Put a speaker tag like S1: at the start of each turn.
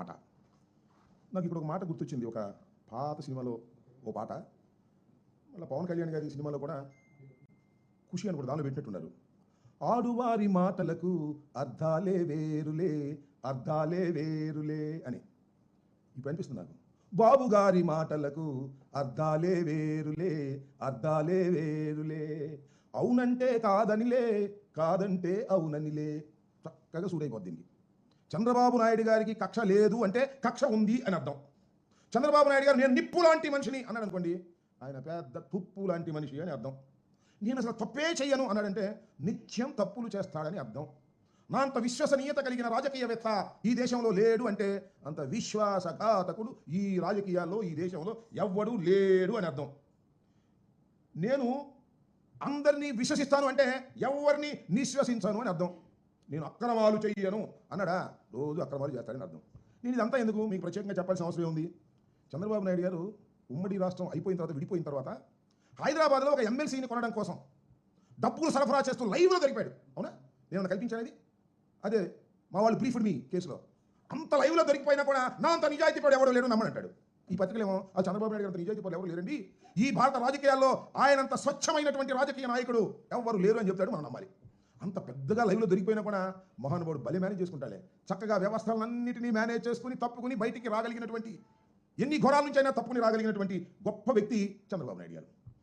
S1: అనమాట నాకు ఇప్పుడు ఒక మాట గుర్తొచ్చింది. ఒక పాత సినిమాలో ఓ పాట. మళ్ళీ పవన్ కళ్యాణ్ గారి సినిమాలో కూడా ఖుషి అని కూడా దానిలో పెట్టినట్టున్నారు. ఆడువారి మాటలకు అర్థాలే వేరులే అర్థాలే వేరులే అని. ఇప్పుడు అనిపిస్తుంది నాకు. మాటలకు అర్థాలే వేరులే అర్థాలే వేరులే. అవునంటే కాదనిలే కాదంటే అవుననిలే. చక్కగా సూడైపోద్ది దీనికి. చంద్రబాబు నాయుడు గారికి కక్ష లేదు అంటే కక్ష ఉంది అని అర్థం. చంద్రబాబు నాయుడు గారు నేను నిప్పు లాంటి మనిషిని అన్నాడు అనుకోండి. ఆయన పెద్ద తుప్పు లాంటి మనిషి అని అర్థం. నేను అసలు తప్పే చెయ్యను అన్నాడంటే నిత్యం తప్పులు చేస్తాడని అర్థం. నా అంత విశ్వసనీయత కలిగిన రాజకీయవేత్త ఈ దేశంలో లేడు అంటే అంత విశ్వాసఘాతకుడు ఈ రాజకీయాల్లో ఈ దేశంలో ఎవ్వడు లేడు అని అర్థం. నేను అందరినీ విశ్వసిస్తాను అంటే ఎవరిని నిశ్వసించను అని అర్థం. నేను అక్రమాలు చెయ్యను. అన్నాడా? రోజు అక్రమాలు చేస్తాడని అర్థం. నేను ఇదంతా ఎందుకు? మీకు ప్రత్యేకంగా చెప్పాల్సిన అవసరం ఉంది చంద్రబాబు నాయుడు గారు ఉమ్మడి రాష్ట్రం అయిపోయిన తర్వాత విడిపోయిన తర్వాత హైదరాబాద్లో ఒక ఎమ్మెల్సీని కొనడం కోసం డబ్బులు సరఫరా చేస్తూ లైవ్లో దొరికాడు అవునా? నేను కల్పించాను అదే మా వాళ్ళు బ్రీఫ్డ్ మీ కేసులో. అంత లైవ్లో దొరికిపోయినా కూడా నా అంత నిజాయితీ పడు ఎవడో లేడు నమ్మనంటాడు. ఈ పత్రికలేమో ఆ చంద్రబాబు నాయుడు గారు అంత నిజాయితీ పడు ఎవరు లేరండి. ఈ భారత రాజకీయాల్లో ఆయనంత స్వచ్ఛమైనటువంటి రాజకీయ నాయకుడు ఎవరు లేరు అని చెప్తాడు మనం నమ్మాలి. అంత పెద్దగా లైవ్లో దొరికిపోయినా కూడా మహానుభావుడు భలే మేనేజ్ చేసుకుంటాలే చక్కగా వ్యవస్థలన్నింటినీ మేనేజ్ చేసుకుని తప్పుకుని బయటికి రాగలిగినటువంటి ఎన్ని ఘోరాల నుంచి అయినా తప్పుకుని రాగలిగినటువంటి గొప్ప వ్యక్తి చంద్రబాబు నాయుడు గారు.